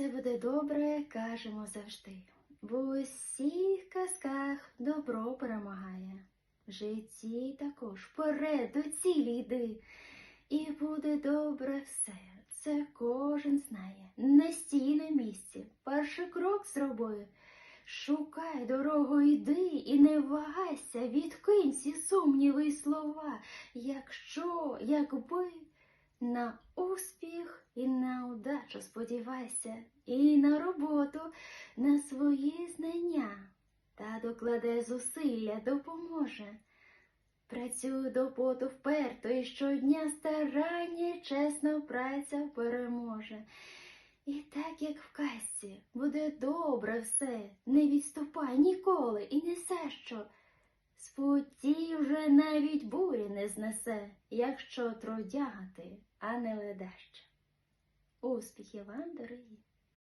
Все буде добре, кажемо завжди. В усіх казках добро перемагає. В житті також вперед до цілі йди. І буде добре все. Це кожен знає. Не стій на місці. Перший крок зроби. Шукай дорогу, йди і не вагайся, відкинь ці сумніви й слова. Якщо, якби на успіх і на удачу сподівайся, і на роботу, на свої знання. Та докладе зусилля, допоможе. Працюй до поту вперто і щодня старання, чесно праця переможе. І так, як в казці, буде добре все, не відступай ніколи і не се що. З вже навіть бурі не знесе, якщо трудяга а не ледеще. Успіхів вам, дорогі!